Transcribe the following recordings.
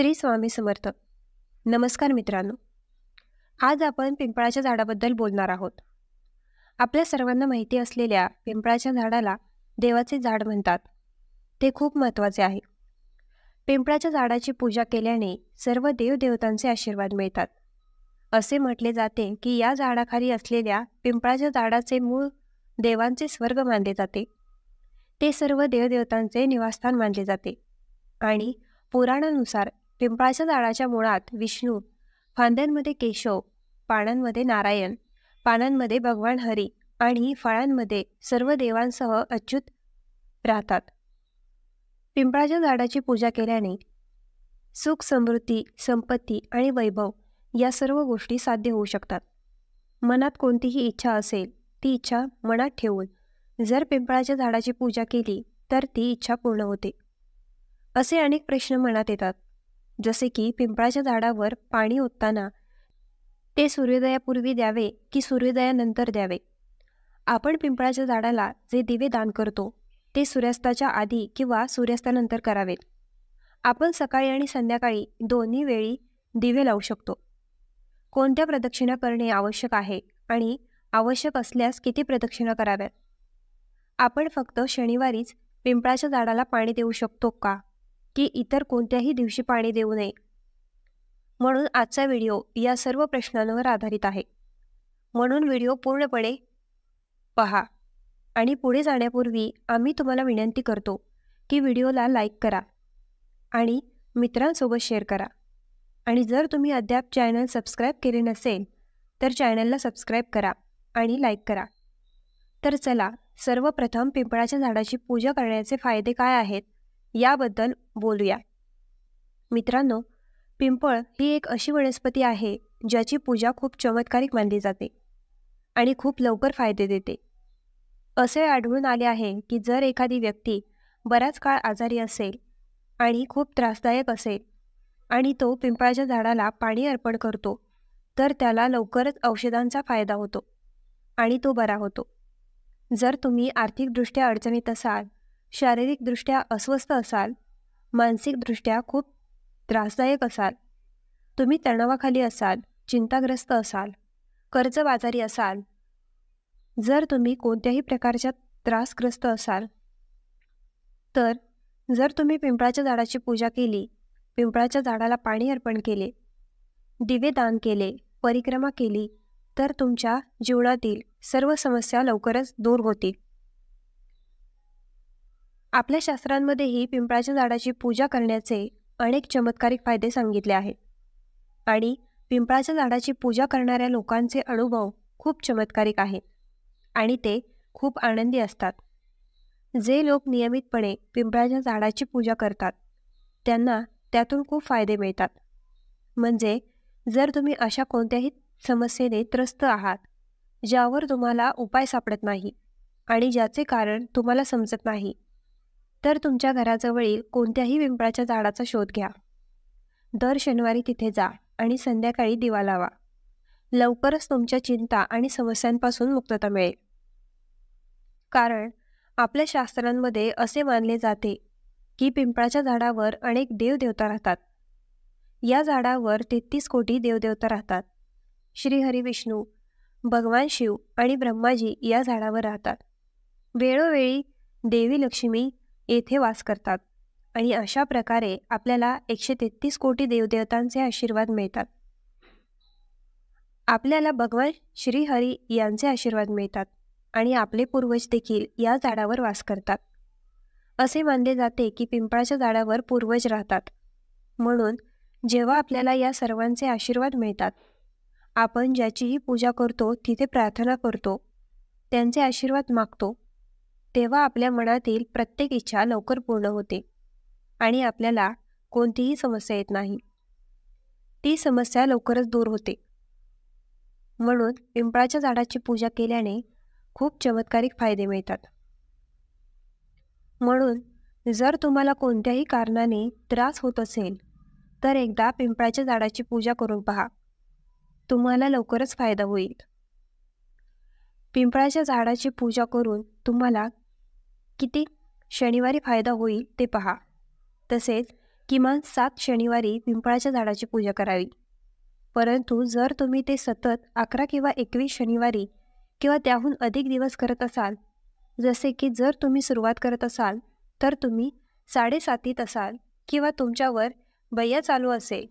श्री स्वामी समर्थ. नमस्कार मित्रांनो. आज आपण पिंपळाच्या झाडाबद्दल बोलणार आहोत. आपल्या सर्वांना माहिती असलेल्या पिंपळाच्या झाडाला देवाचे झाड म्हणतात. ते खूप महत्त्वाचे आहे. पिंपळाच्या झाडाची पूजा केल्याने सर्व देवदेवतांचे आशीर्वाद मिळतात. असे म्हटले जाते की या झाडाखाली असलेल्या पिंपळाच्या झाडाचे मूळ देवांचे स्वर्ग मानले जाते. ते सर्व देवदेवतांचे निवासस्थान मानले जाते. आणि पुराणानुसार पिंपळाच्या झाडाच्या मुळात विष्णू फांद्यांमध्ये केशव पानांमध्ये नारायण पानांमध्ये भगवान हरी आणि फळांमध्ये सर्व देवांसह अच्युत राहतात. पिंपळाच्या झाडाची पूजा केल्याने सुख समृद्धी संपत्ती आणि वैभव या सर्व गोष्टी साध्य होऊ शकतात. मनात कोणतीही इच्छा असेल ती इच्छा मनात ठेवून जर पिंपळाच्या झाडाची पूजा केली तर ती इच्छा पूर्ण होते. असे अनेक प्रश्न मनात येतात. जसे की पिंपळाच्या झाडावर पाणी ओतताना. ते सूर्योदयापूर्वी द्यावे की सूर्योदयानंतर द्यावे? आपण पिंपळाच्या झाडाला जे दिवे दान करतो ते सूर्यास्ताच्या आधी किंवा सूर्यास्तानंतर करावेत. आपण सकाळी आणि संध्याकाळी दोन्ही वेळी दिवे लावू शकतो. कोणत्या प्रदक्षिणा करणे आवश्यक आहे आणि आवश्यक असल्यास किती प्रदक्षिणा कराव्यात? आपण फक्त शनिवारीच पिंपळाच्या झाडाला पाणी देऊ शकतो का? की इतर कोणत्याही दिवशी पाणी देऊ नये. म्हणून आजचा व्हिडिओ या सर्व प्रश्नांवर आधारित आहे. म्हणून व्हिडिओ पूर्णपणे पहा. आणि पुढे जाण्यापूर्वी आम्ही तुम्हाला विनंती करतो की व्हिडिओला लाईक करा आणि मित्रांसोबत शेअर करा. आणि जर तुम्ही अद्याप चॅनल सबस्क्राईब केले नसेल तर चॅनलला सबस्क्राईब करा आणि लाईक करा. तर चला सर्वप्रथम पिंपळाच्या झाडाची पूजा करण्याचे फायदे काय आहेत? याबद्दल बोलूया. मित्रांनो पिंपळ ही एक अशी वनस्पती आहे ज्याची पूजा खूप चमत्कारिक मानली जाते आणि खूप लवकर फायदे देते. असे आढळून आले आहे की जर एखादी व्यक्ती बराच काळ आजारी असेल आणि खूप त्रासदायक असेल आणि तो पिंपळाच्या झाडाला पाणी अर्पण करतो तर त्याला लवकरच औषधांचा फायदा होतो आणि तो बरा होतो. जर तुम्ही आर्थिकदृष्ट्या अडचणीत असाल शारीरिकदृष्ट्या अस्वस्थ असाल मानसिकदृष्ट्या खूप त्रासदायक असाल तुम्ही तणावाखाली असाल चिंताग्रस्त असाल कर्जबाजारी असाल जर तुम्ही कोणत्याही प्रकारच्या त्रासग्रस्त असाल तर जर तुम्ही पिंपळाच्या झाडाची पूजा केली पिंपळाच्या झाडाला पाणी अर्पण केले दिवे दान केले परिक्रमा केली तर तुमच्या जीवनातील सर्व समस्या लवकरच दूर होतील. आपल्या शास्त्रांमध्येही पिंपळाच्या झाडाची पूजा करण्याचे अनेक चमत्कारिक फायदे सांगितले आहेत. आणि पिंपळाच्या झाडाची पूजा करणाऱ्या लोकांचे अनुभव खूप चमत्कारिक आहेत आणि ते खूप आनंदी असतात. जे लोक नियमितपणे पिंपळाच्या झाडाची पूजा करतात त्यांना त्यातून खूप फायदे मिळतात. म्हणजे जर तुम्ही अशा कोणत्याही समस्येने त्रस्त आहात ज्यावर तुम्हाला उपाय सापडत नाही आणि ज्याचे कारण तुम्हाला समजत नाही तर तुमच्या घराजवळील कोणत्याही पिंपळाच्या झाडाचा शोध घ्या. दर शनिवारी तिथे जा आणि संध्याकाळी दिवा लावा. लवकरच तुमच्या चिंता आणि समस्यांपासून मुक्तता मिळेल. कारण आपल्या शास्त्रांमध्ये असे मानले जाते की पिंपळाच्या झाडावर अनेक देवदेवता राहतात. या झाडावर तेहतीस कोटी देवदेवता राहतात. श्रीहरी विष्णू भगवान शिव आणि ब्रह्माजी या झाडावर राहतात. वेळोवेळी देवी लक्ष्मी येथे वास करतात. आणि अशा प्रकारे आपल्याला एकशे तेहतीस कोटी देवदेवतांचे आशीर्वाद मिळतात. आपल्याला भगवान श्रीहरी यांचे आशीर्वाद मिळतात आणि आपले पूर्वज देखील या झाडावर वास करतात. असे मानले जाते की पिंपळाच्या झाडावर पूर्वज राहतात. म्हणून जेव्हा आपल्याला या सर्वांचे आशीर्वाद मिळतात आपण ज्याचीही पूजा करतो तिथे प्रार्थना करतो त्यांचे आशीर्वाद मागतो. तेव्हा आपल्या मनातील प्रत्येक इच्छा लवकर पूर्ण होते आणि आपल्याला कोणतीही समस्या येत नाही. ती समस्या लवकरच दूर होते. म्हणून पिंपळाच्या झाडाची पूजा केल्याने खूप चमत्कारिक फायदे मिळतात. म्हणून जर तुम्हाला कोणत्याही कारणाने त्रास होत असेल तर एकदा पिंपळाच्या झाडाची पूजा करून पहा. तुम्हाला लवकरच फायदा होईल. पिंपळाच्या झाडाची पूजा करून तुम्हाला किती शनिवारी फायदा होईल ते पहा. तसेच किमान सात शनिवारी पिंपळाच्या झाडाची पूजा करावी. परंतु जर तुम्ही ते सतत अकरा किंवा एकवीस शनिवारी किंवा त्याहून अधिक दिवस करत असाल जसे की जर तुम्ही सुरुवात करत असाल तर तुम्ही साडेसातीत असाल किंवा तुमच्यावर बय्या चालू असेल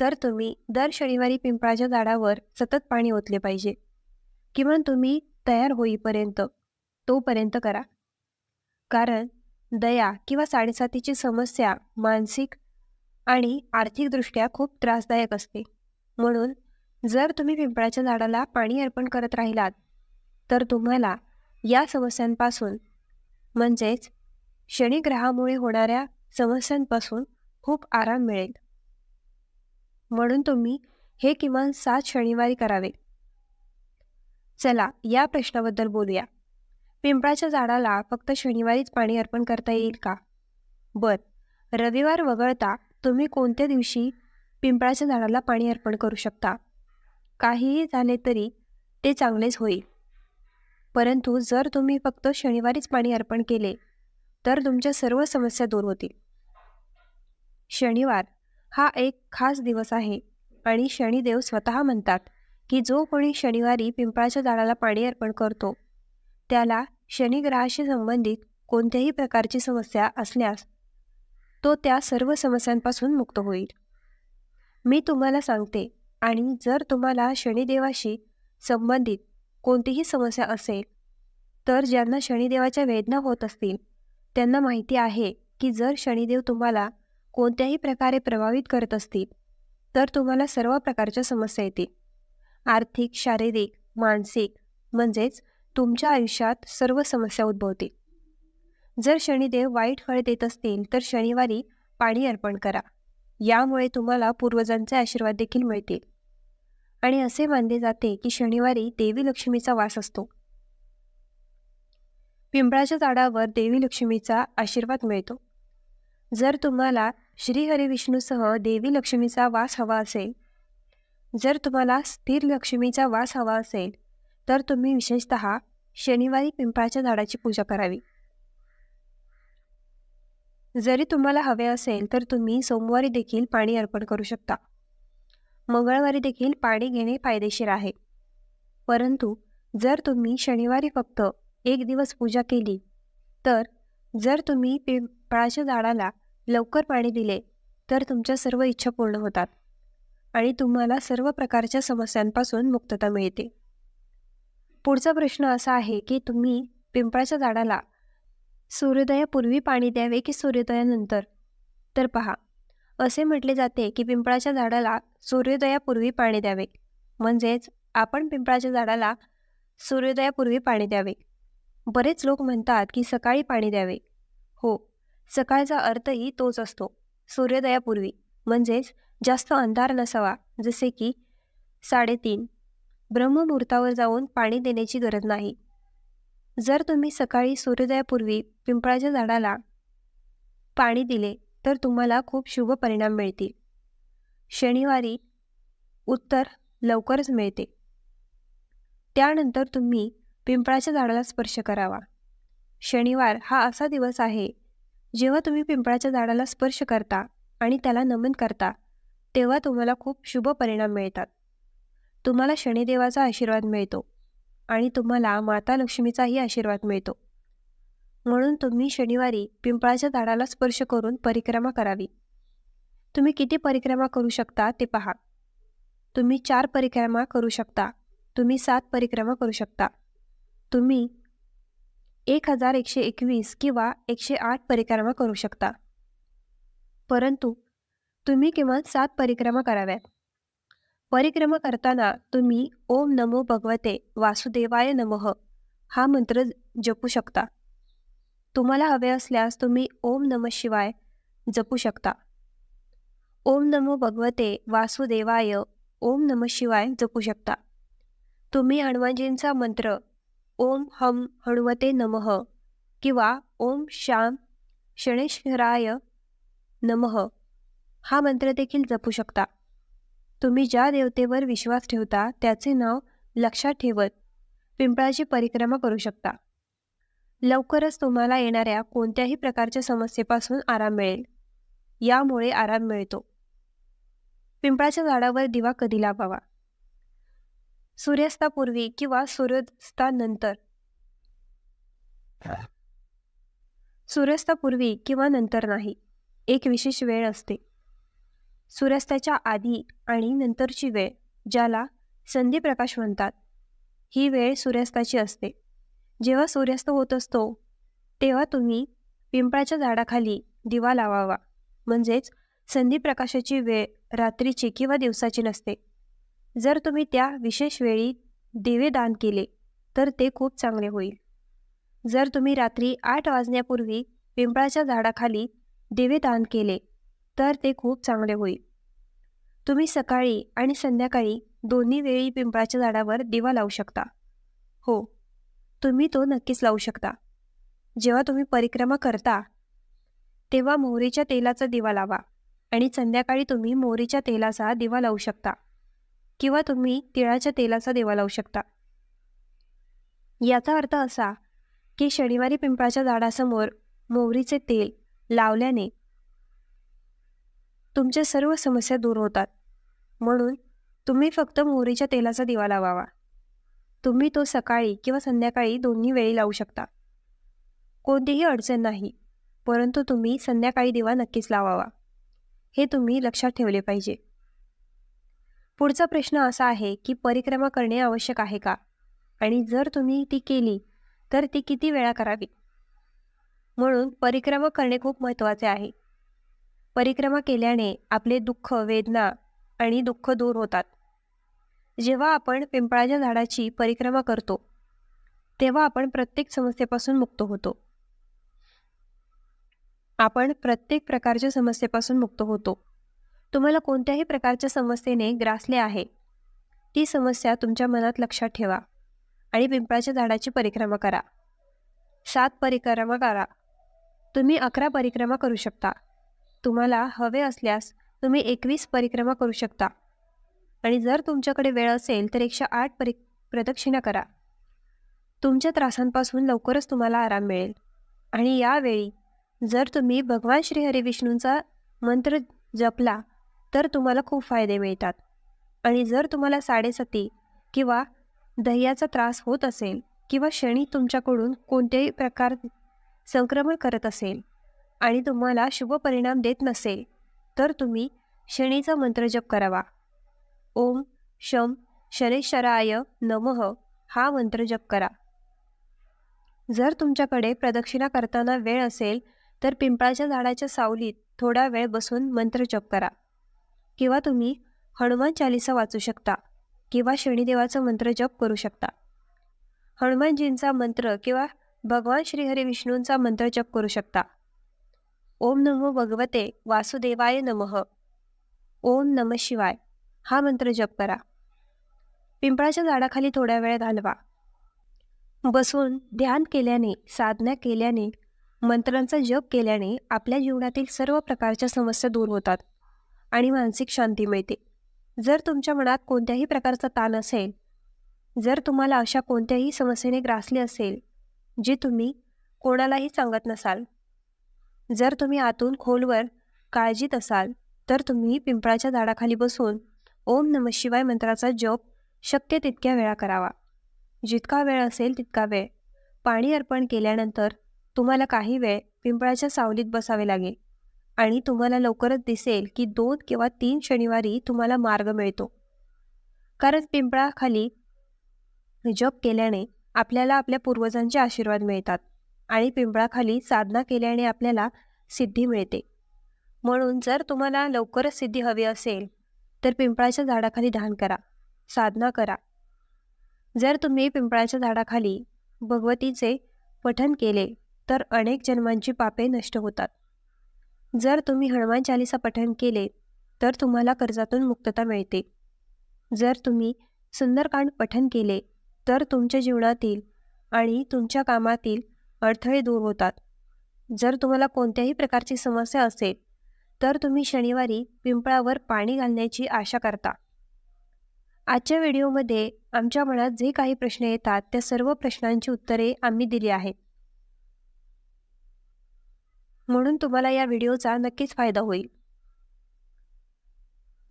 तर तुम्ही दर शनिवारी पिंपळाच्या झाडावर सतत पाणी ओतले पाहिजे. किमान तुम्ही तयार होईपर्यंत तोपर्यंत करा. कारण दया किंवा साडेसातीची समस्या मानसिक आणि आर्थिकदृष्ट्या खूप त्रासदायक असते. म्हणून जर तुम्ही पिंपळाच्या झाडाला पाणी अर्पण करत राहिलात तर तुम्हाला या समस्यांपासून म्हणजेच शनिग्रहामुळे होणाऱ्या समस्यांपासून खूप आराम मिळेल. म्हणून तुम्ही हे किमान सात शनिवारी करावे. चला या प्रश्नाबद्दल बोलूया. पिंपळाच्या झाडाला फक्त शनिवारीच पाणी अर्पण करता येईल का? बर. रविवार वगळता तुम्ही कोणत्या दिवशी पिंपळाच्या झाडाला पाणी अर्पण करू शकता? काहीही झाले तरी ते चांगलेच होईल. परंतु जर तुम्ही फक्त शनिवारीच पाणी अर्पण केले तर तुमच्या सर्व समस्या दूर होतील. शनिवार हा एक खास दिवस आहे आणि शनिदेव स्वतः म्हणतात की जो कोणी शनिवारी पिंपळाच्या झाडाला पाणी अर्पण करतो त्याला शनिग्रहाशी संबंधित कोणत्याही प्रकारची समस्या असल्यास तो त्या सर्व समस्यांपासून मुक्त होईल. मी तुम्हाला सांगते आणि जर तुम्हाला शनिदेवाशी संबंधित कोणतीही समस्या असेल तर ज्यांना शनिदेवाच्या वेदना होत असतील त्यांना माहिती आहे की जर शनिदेव तुम्हाला कोणत्याही प्रकारे प्रभावित करत असतील तर तुम्हाला सर्व प्रकारच्या समस्या येतील. आर्थिक शारीरिक मानसिक म्हणजेच तुमच्या आयुष्यात सर्व समस्या उद्भवतील जर शनिदेव वाईट फळ देत असतील तर शनिवारी पाणी अर्पण करा. यामुळे तुम्हाला पूर्वजांचे आशीर्वाद देखील मिळतील. आणि असे मानले जाते की शनिवारी देवी लक्ष्मीचा वास असतो. पिंपळाच्या झाडावर देवी लक्ष्मीचा आशीर्वाद मिळतो. जर तुम्हाला श्रीहरिविष्णूसह देवी लक्ष्मीचा वास हवा असेल जर तुम्हाला स्थिर लक्ष्मीचा वास हवा असेल तर तुम्ही विशेषत शनिवारी पिंपळाच्या झाडाची पूजा करावी. जरी तुम्हाला हवे असेल तर तुम्ही सोमवारी देखील पाणी अर्पण करू शकता. मंगळवारी देखील पाणी घेणे फायदेशीर आहे. परंतु जर तुम्ही शनिवारी फक्त एक दिवस पूजा केली तर जर तुम्ही पिंपळाच्या झाडाला लवकर पाणी दिले तर तुमच्या सर्व इच्छा पूर्ण होतात आणि तुम्हाला सर्व प्रकारच्या समस्यांपासून मुक्तता मिळते. पुढचा प्रश्न असा आहे की तुम्ही पिंपळाच्या झाडाला सूर्योदयापूर्वी पाणी द्यावे की सूर्योदयानंतर? तर पहा असे म्हटले जाते की पिंपळाच्या झाडाला सूर्योदयापूर्वी पाणी द्यावे. म्हणजेच आपण पिंपळाच्या झाडाला सूर्योदयापूर्वी पाणी द्यावे. बरेच लोक म्हणतात की सकाळी पाणी द्यावे. हो सकाळचा अर्थही तोच असतो सूर्योदयापूर्वी. म्हणजेच जास्त अंधार नसावा जसे की साडेतीन ब्रह्ममुहूर्तावर जाऊन पाणी देण्याची गरज नाही. जर तुम्ही सकाळी सूर्योदयापूर्वी पिंपळाच्या झाडाला पाणी दिले तर तुम्हाला खूप शुभ परिणाम मिळतील. शनिवारी उत्तर लवकरच मिळते. त्यानंतर तुम्ही पिंपळाच्या झाडाला स्पर्श करावा. शनिवार हा असा दिवस आहे जेव्हा तुम्ही पिंपळाच्या झाडाला स्पर्श करता आणि त्याला नमन करता तेव्हा तुम्हाला खूप शुभ परिणाम मिळतात. तुम्हाला शनिदेवाचा आशीर्वाद मिळतो आणि तुम्हाला माता लक्ष्मीचाही आशीर्वाद मिळतो. म्हणून तुम्ही शनिवारी पिंपळाच्या झाडाला स्पर्श करून परिक्रमा करावी. तुम्ही किती परिक्रमा करू शकता ते पहा. तुम्ही चार परिक्रमा करू शकता. तुम्ही सात परिक्रमा करू शकता. तुम्ही एक हजार एकशे एकवीस किंवा एकशे आठ परिक्रमा करू शकता. परंतु तुम्ही किमान सात परिक्रमा कराव्यात. परिक्रमा करताना तुम्ही ओम नमो भगवते वासुदेवाय नमः हा मंत्र जपू शकता. तुम्हाला हवे असल्यास तुम्ही ओम नम शिवाय जपू शकता. ओम नमो भगवते वासुदेवाय ओम नम शिवाय जपू शकता. तुम्ही हनुमानजींचा मंत्र ओम हम हनुमते नमः किंवा ओम श्याम शणेश्वराय नमः हा मंत्र देखील जपू शकता. तुम्ही ज्या देवतेवर विश्वास ठेवता त्याचे नाव लक्षात ठेवत पिंपळाची परिक्रमा करू शकता. लवकरच तुम्हाला येणाऱ्या कोणत्याही प्रकारच्या समस्येपासून आराम मिळेल. यामुळे आराम मिळतो. पिंपळाच्या झाडावर दिवा कधी लावावा? सूर्यास्तापूर्वी किंवा सूर्यास्तानंतर? सूर्यास्तापूर्वी किंवा नंतर नाही. एक विशेष वेळ असते. सूर्यास्ताच्या आधी आणि नंतरची वेळ ज्याला संधीप्रकाश म्हणतात ही वेळ सूर्यास्ताची असते. जेव्हा सूर्यास्त होत असतो तेव्हा तुम्ही पिंपळाच्या झाडाखाली दिवा लावावा. म्हणजेच संधीप्रकाशाची वेळ रात्रीची किंवा दिवसाची नसते. जर तुम्ही त्या विशेष वेळी दिवे दान केले तर ते खूप चांगले होईल. जर तुम्ही रात्री आठ वाजण्यापूर्वी पिंपळाच्या झाडाखाली दिवे दान केले तर ते खूप चांगले होईल. तुम्ही सकाळी आणि संध्याकाळी दोन्ही वेळी पिंपळाच्या झाडावर दिवा लावू शकता. हो तुम्ही तो नक्कीच लावू शकता. जेव्हा तुम्ही परिक्रमा करता तेव्हा मोहरीच्या तेलाचा दिवा लावा आणि संध्याकाळी तुम्ही मोहरीच्या तेलाचा दिवा लावू शकता किंवा तुम्ही तिळाच्या तेलाचा दिवा लावू शकता. याचा अर्थ असा की शनिवारी पिंपळाच्या झाडासमोर मोहरीचे तेल लावल्याने तुमच्या सर्व समस्या दूर होतात. म्हणून तुम्ही फक्त मोहरीच्या तेलाचा दिवा लावावा. तुम्ही तो सकाळी किंवा संध्याकाळी दोन्ही वेळी लावू शकता. कोणतीही अडचण नाही परंतु तुम्ही संध्याकाळी दिवा नक्कीच लावावा. हे तुम्ही लक्षात ठेवले पाहिजे. पुढचा प्रश्न असा आहे की परिक्रमा करणे आवश्यक आहे का? आणि जर तुम्ही ती केली तर ती किती वेळा करावी? म्हणून परिक्रमा करणे खूप महत्त्वाचे आहे. परिक्रमा केल्याने आपले दुःख वेदना आणि दुःख दूर होतात. जेव्हा आपण पिंपळाच्या झाडाची परिक्रमा करतो तेव्हा आपण प्रत्येक समस्येपासून मुक्त होतो. आपण प्रत्येक प्रकारच्या समस्येपासून मुक्त होतो. तुम्हाला कोणत्याही प्रकारच्या समस्येने ग्रासले आहे ती समस्या तुमच्या मनात लक्षात ठेवा आणि पिंपळाच्या झाडाची परिक्रमा करा. सात परिक्रमा करा. तुम्ही अकरा परिक्रमा करू शकता. तुम्हाला हवे असल्यास तुम्ही एकवीस परिक्रमा करू शकता. आणि जर तुमच्याकडे वेळ असेल तर एकशे आठ परि प्रदक्षिणा करा. तुमच्या त्रासांपासून लवकरच तुम्हाला आराम मिळेल. आणि यावेळी जर तुम्ही भगवान श्री विष्णूंचा मंत्र जपला तर तुम्हाला खूप फायदे मिळतात. आणि जर तुम्हाला साडेसती किंवा दह्याचा त्रास होत असेल किंवा शनी तुमच्याकडून कोणत्याही प्रकार संक्रमण करत असेल आणि तुम्हाला शुभ परिणाम देत नसेल तर तुम्ही शनीचा मंत्र जप करावा. ओम शम शनेश्वराय नमः हा मंत्र जप करा. जर तुमच्याकडे प्रदक्षिणा करताना वेळ असेल तर पिंपळाच्या झाडाच्या सावलीत थोडा वेळ बसून मंत्र जप करा. किंवा तुम्ही हनुमान चालिसा वाचू शकता किंवा शनिदेवाचा मंत्र जप करू शकता. हनुमानजींचा मंत्र किंवा भगवान श्रीहरी विष्णूंचा मंत्र जप करू शकता. ओम नमो भगवते वासुदेवाय नमः. ओम नम शिवाय. हा मंत्र जप करा. पिंपळाच्या झाडाखाली थोड्या वेळ घालवा बसून ध्यान केल्याने साधना केल्याने मंत्रांचा जप केल्याने आपल्या जीवनातील सर्व प्रकारच्या समस्या दूर होतात आणि मानसिक शांती मिळते. जर तुमच्या मनात कोणत्याही प्रकारचा ताण असेल जर तुम्हाला अशा कोणत्याही समस्येने ग्रासले असेल जे तुम्ही कोणालाही सांगत नसाल जर तुम्ही आतून खोलवर काळजीत असाल तर तुम्ही पिंपळाच्या झाडाखाली बसून ओम नम शिवाय मंत्राचा जप शक्य तितक्या वेळा करावा. जितका वेळ असेल तितका वेळ. पाणी अर्पण केल्यानंतर तुम्हाला काही वेळ पिंपळाच्या सावलीत बसावे लागेल आणि तुम्हाला लवकरच दिसेल की दोन किंवा तीन शनिवारी तुम्हाला मार्ग मिळतो. कारण पिंपळाखाली जप केल्याने आपल्याला आपल्या पूर्वजांचे आशीर्वाद मिळतात. आणि पिंपळाखाली साधना केल्याने आपल्याला सिद्धी मिळते. म्हणून जर तुम्हाला लवकरच सिद्धी हवी असेल तर पिंपळाच्या झाडाखाली ध्यान करा साधना करा. जर तुम्ही पिंपळाच्या झाडाखाली भगवतीचे पठन केले तर अनेक जन्मांची पापे नष्ट होतात. जर तुम्ही हनुमान चालिसा पठन केले तर तुम्हाला कर्जातून मुक्तता मिळते. जर तुम्ही सुंदरकांड पठन केले तर तुमच्या जीवनातील आणि तुमच्या कामातील अडथळे दूर होतात. जर तुम्हाला कोणत्याही प्रकारची समस्या असेल तर तुम्ही शनिवारी पिंपळावर पाणी घालण्याची आशा करता. आजच्या व्हिडिओमध्ये आमच्या मनात जे काही प्रश्न येतात त्या सर्व प्रश्नांची उत्तरे आम्ही दिली आहेत. म्हणून तुम्हाला या व्हिडिओचा नक्कीच फायदा होईल.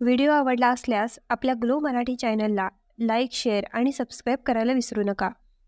व्हिडिओ आवडला असल्यास आपल्या ग्लो मराठी चॅनलला लाईक शेअर आणि सबस्क्राईब करायला विसरू नका.